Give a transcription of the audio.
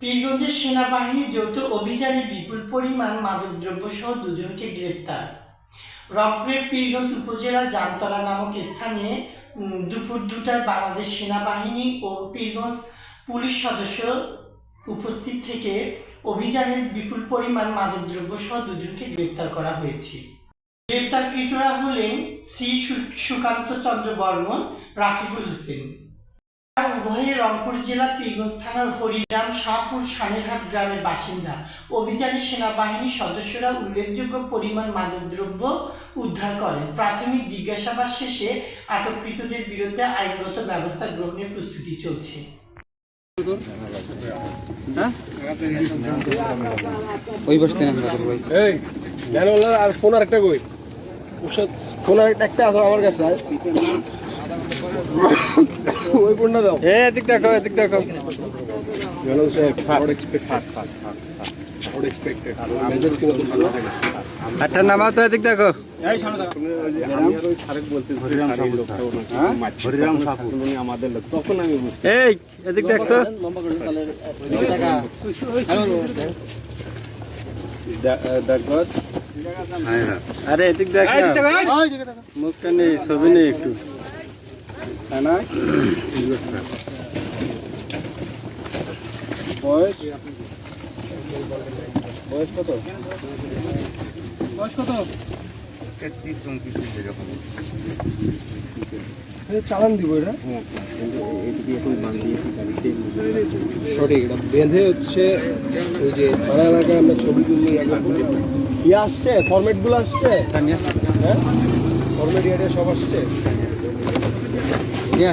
পীরগঞ্জের সেনাবাহিনীর যৌথ অভিযানে বিপুল পরিমাণ মাদকদ্রব্য সহ দুজনকে গ্রেপ্তার। রংপুরের পীরগঞ্জ উপজেলার জামতলা নামক স্থানে দুপুর দুটায় বাংলাদেশ সেনাবাহিনী ও পীরগঞ্জ পুলিশ সদস্য উপস্থিত থেকে অভিযানে বিপুল পরিমাণ মাদকদ্রব্য সহ দুজনকে গ্রেপ্তার করা হয়েছে। গ্রেপ্তারকৃতরা হলেন শ্রী সুকান্ত চন্দ্র বর্মন, রাকিবুল হোসেন। উভয়ে রংপুর জেলা পীরগঞ্জ থানার হরিরাম শাহপুর সানেরহাট গ্রামের বাসিন্দা। অভিযানে সেনাবাহিনীর সদস্যরা উল্লেখযোগ্য পরিমাণ মাদকদ্রব্য উদ্ধার করেন। প্রাথমিক জিজ্ঞাসাবাদ শেষে আটককৃতদের বিরুদ্ধে আইনগত ব্যবস্থা গ্রহণের প্রস্তুতি চলছে। জ্ঞানওয়ালার আর ফোন আর একটা কই ফোন আর একটা আছে আমার কাছে ওই ফোনটা দাও। এ এদিক দেখো এদিক দেখো। জ্ঞানওয়াল সাহেব নট এক্সপেক্টেড নট এক্সপেক্টেড মেজাজ কিন্তু ভালো থাকে। আটটা নামাও তো এদিক দেখো। আমি আর ওই সারেক বলতে হরিরাম সাহু হরিরাম সাহু উনি আমাদের লোক। তখন আমি বুঝতে এই এদিক দেখ তো। দেখো আরে এদিক দেখ না। মুখটা নেই ছবি নেই একটু। হ্যাঁ না বয়স? বয়স কত? বয়স কত? চালান দিব এটা? সঠিক এটা বেঁধে হচ্ছে ওই যে থানা এলাকায় আমরা ছবি তুললে ইয়ে আসছে ফরম্যাটগুলো আসছে। হ্যাঁ? ফরম্যাট ইয়ারে সব আসছে ইয়া